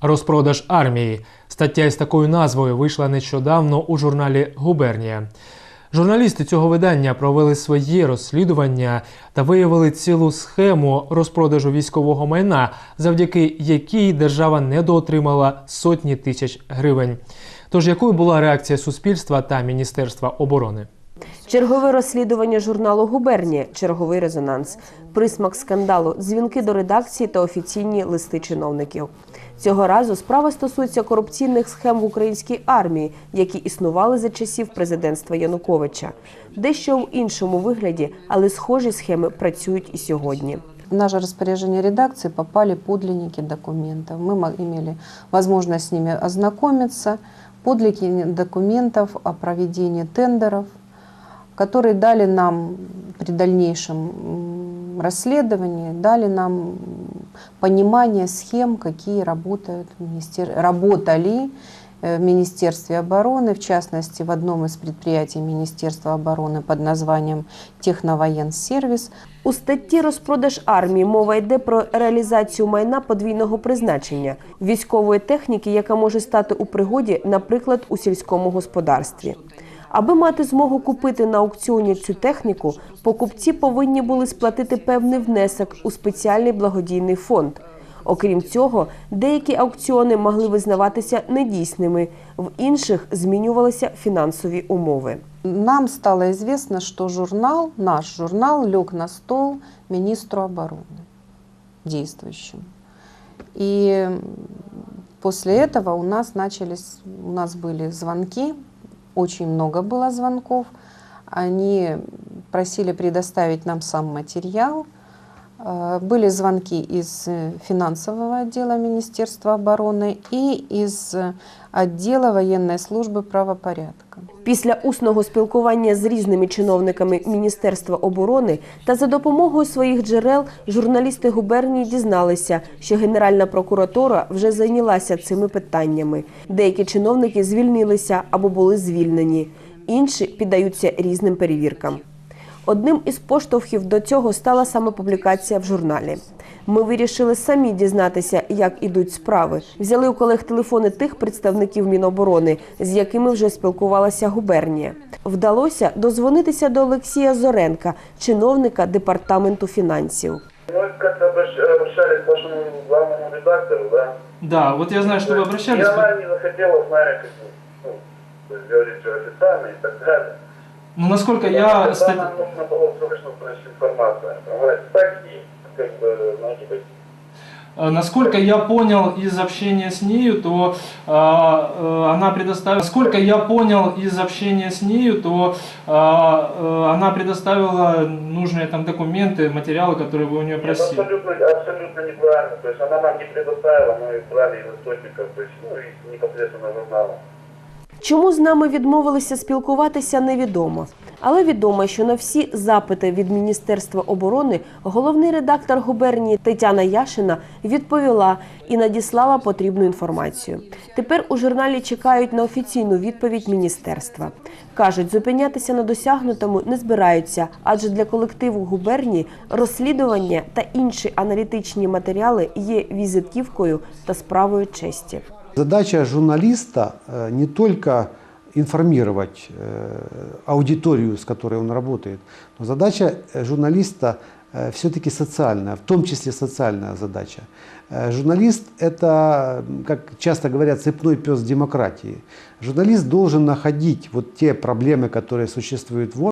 Розпродаж армії. Стаття із такою назвою вийшла нещодавно у журналі Губернія. Журналісти цього видання провели своє розслідування та виявили цілу схему розпродажу військового майна, завдяки якій держава недоотримала сотні тисяч гривень. Тож якою була реакція суспільства та Міністерства оборони? Чергове розслідування журналу Губернія, черговий резонанс, присмак скандалу, дзвінки до редакції та офіційні листи чиновників. Цього разу справа стосується корупційних схем в українській армії, які існували за часів президентства Януковича. Дещо в іншому вигляді, але схожі схеми працюють і сьогодні. В наше распоряжение редакции попали подлинники документов. Мы имели возможность с ними ознакомиться. Подлинники документов о проведении тендеров, которые дали нам при дальнейшем м, расследовании, дали нам м, понимание схем, какие работают в министер... работали э, в Министерстве обороны, в частности, в одном из предприятий Министерства обороны под названием «Техновоенсервис», У статті розпродаж армії мова йде про реалізацію майна подвійного призначення військової техніки, яка може стати у пригоді, наприклад, у сільському господарстві. Аби мати змогу купити на аукціоні цю техніку, покупці повинні були сплатити певний внесок у спеціальний благодійний фонд. Окрім цього, деякі аукціони могли визнаватися недійсними, в інших змінювалися фінансові умови. Нам стало известно, что журнал, наш журнал, лег на стол министру обороны действующему. И м, после этого у нас начались, у нас были звонки, очень много было звонков. Они просили предоставить нам сам материал. Э, Были звонки из э, финансового отдела Министерства обороны и из э, отдела военной службы правопорядка. Після усного спілкування з різними чиновниками Міністерства оборони та за допомогою своїх джерел журналісти губернії дізналися, що Генеральна прокуратура вже зайнялася цими питаннями. Деякі чиновники звільнилися або були звільнені, інші піддаються різним перевіркам. Одним із поштовхів до цього стала саме публікація в журналі. Ми вирішили самі дізнатися, як ідуть справи. Взяли у колег телефони тих представників Міноборони, з якими вже спілкувалася губернія. Вдалося дозвонитися до Олексія Зоренка, чиновника департаменту фінансів. Мы как-то обращ- обращались к вашему главному редактору, да? Да, вот я знаю, И она не захотела с нами как бы, ну, то есть говорить, что официально и так далее. Ну насколько Потому что нам нужно было срочно получить информацию. понимаете? Так и, Как бы, знаете, как Э, Насколько я понял из общения с нею, то э, э, она предоставила. Насколько я понял из общения с нею, то э, э, она предоставила нужные там документы, материалы, которые вы у нее Нет, просили. абсолютно, абсолютно неправильно. То есть она нам не предоставила, мы брали из источников, то есть, ну, из непосредственно журнала. Чому з нами відмовилися спілкуватися, невідомо. Але відомо, що на всі запити від Міністерства оборони головний редактор губернії Тетяна Яшина відповіла і надіслала потрібну інформацію. Тепер у журналі чекають на офіційну відповідь міністерства. Кажуть, зупинятися на досягнутому не збираються, адже для колективу губернії розслідування та інші аналітичні матеріали є візитківкою та справою честі. Задача журналиста э, не только информировать э, аудиторию, с которой он работает, но задача э, журналиста все-таки социальная, в том числе социальная задача. Э, Журналист – это, как часто говорят, цепной пес демократии. Журналист должен находить вот те проблемы, которые существуют в